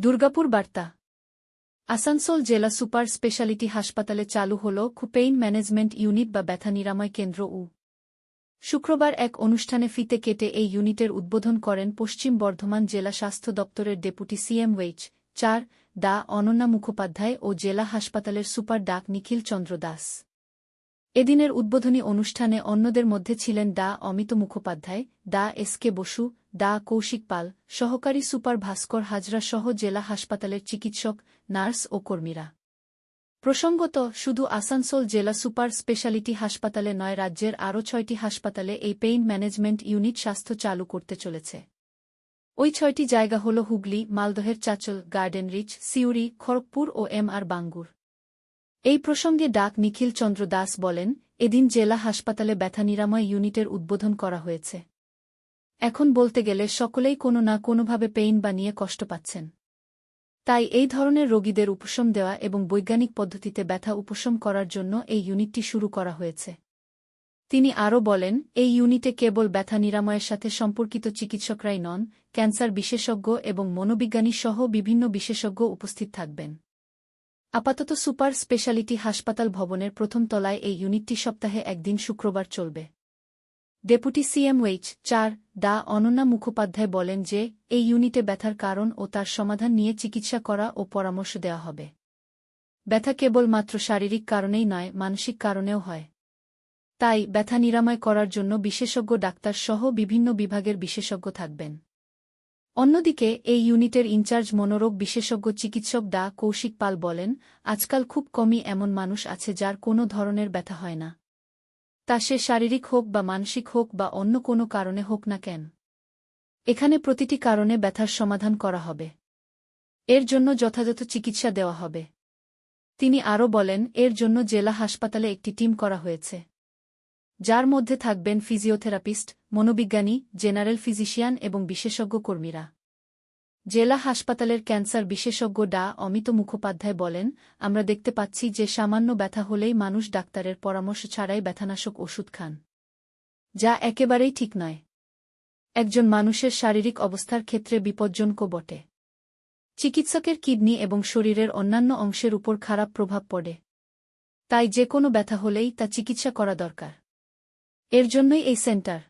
দুর্গাপুর বার্তা। আসানসোল জেলা super speciality হাসপাতালে চালু হল খুপেইন ম্যানেজমেন্ট ইউনিট বা ব্যথা নিরাময় কেন্দ্র উ। শুক্রবার এক অনুষ্ঠানে ফিতে কেটে এই ইউনিটের উদ্বোধন করেন পশ্চিম বর্ধমান জেলা স্বাস্থ্য দপ্তরের ডেপুটি সিএম ওয়েচ চার, দা অনন্যা মুখোপাধ্যায় ও জেলা হাসপাতালের সুপার ডাক নিখিল চন্দ্র দাস। এদিনের উদ্বোধনী অনুষ্ঠানে অন্যদের মধ্যে ছিলেন দা অমিত মুখোপাধ্যায় দা এস কে বসু দা কৌশিক পাল, সহকারী সুপার ভাস্কর হাজরা সহ জেলা হাসপাতালের চিকিৎসক, নার্স ও কর্মীরা। প্রসঙ্গত, শুধু আসানসোল জেলা সুপার স্পেশালিটি হাসপাতালে নয়, রাজ্যের আরও ছয়টি হাসপাতালে এই পেইন ম্যানেজমেন্ট ইউনিট স্বাস্থ্য চালু করতে চলেছে। ওই ছয়টি জায়গা হল হুগলি, মালদহের চাচল, গার্ডেন রিচ, সিউড়ি, খড়গপুর ও এম আর বাঙ্গুর। এই প্রসঙ্গে ডাক নিখিল চন্দ্র দাস বলেন, এদিন জেলা হাসপাতালে ব্যথা নিরাময় ইউনিটের উদ্বোধন করা হয়েছে। এখন বলতে গেলে সকলেই কোনো না কোনোভাবে পেইন বা নিয়ে কষ্ট পাচ্ছেন। তাই এই ধরনের রোগীদের উপশম দেওয়া এবং বৈজ্ঞানিক পদ্ধতিতে ব্যথা উপশম করার জন্য এই ইউনিটটি শুরু করা হয়েছে। তিনি আরও বলেন, এই ইউনিটে কেবল ব্যথা নিরাময়ের সাথে সম্পর্কিত চিকিৎসকরাই নন, ক্যান্সার বিশেষজ্ঞ এবং মনোবিজ্ঞানী সহ বিভিন্ন বিশেষজ্ঞ উপস্থিত থাকবেন। আপাতত সুপার স্পেশালিটি হাসপাতাল ভবনের প্রথম তলায় এই ইউনিটটি সপ্তাহে একদিন শুক্রবার চলবে। ডেপুটি সিএমওইচ চার দা অনন্যা মুখোপাধ্যায় বলেন যে, এই ইউনিটে ব্যথার কারণ ও তার সমাধান নিয়ে চিকিৎসা করা ও পরামর্শ দেওয়া হবে। ব্যথা কেবল মাত্র শারীরিক কারণেই নয়, মানসিক কারণেও হয়। তাই ব্যথা নিরাময় করার জন্য বিশেষজ্ঞ ডাক্তার সহ বিভিন্ন বিভাগের বিশেষজ্ঞ থাকবেন। অন্যদিকে, এই ইউনিটের ইনচার্জ মনোরোগ বিশেষজ্ঞ চিকিৎসক ডা. কৌশিক পাল বলেন, আজকাল খুব কমই এমন মানুষ আছে যার কোনো ধরনের ব্যথা হয় না। তা সে শারীরিক হোক বা মানসিক হোক বা অন্য কোনো কারণে হোক না কেন। এখানে প্রতিটি কারণে ব্যথার সমাধান করা হবে। এর জন্য যথাযথ চিকিৎসা দেওয়া হবে। তিনি আরও বলেন, এর জন্য জেলা হাসপাতালে একটি টিম করা হয়েছে। যার মধ্যে থাকবেন ফিজিওথেরাপিস্ট, মনোবিজ্ঞানী, জেনারেল ফিজিশিয়ান এবং বিশেষজ্ঞ কর্মীরা। জেলা হাসপাতালের ক্যান্সার বিশেষজ্ঞ ডা. অমিত মুখোপাধ্যায় বলেন, আমরা দেখতে পাচ্ছি যে সামান্য ব্যথা হলেই মানুষ ডাক্তারের পরামর্শ ছাড়াই ব্যথানাশক ওষুধ খান। যা একেবারেই ঠিক নয়। একজন মানুষের শারীরিক অবস্থার ক্ষেত্রে বিপজ্জনক বটে। চিকিৎসকের কিডনি এবং শরীরের অন্যান্য অংশের উপর খারাপ প্রভাব পড়ে। তাই যে কোনো ব্যথা হলেই তা চিকিৎসা করা দরকার। এর জন্যই এই সেন্টার।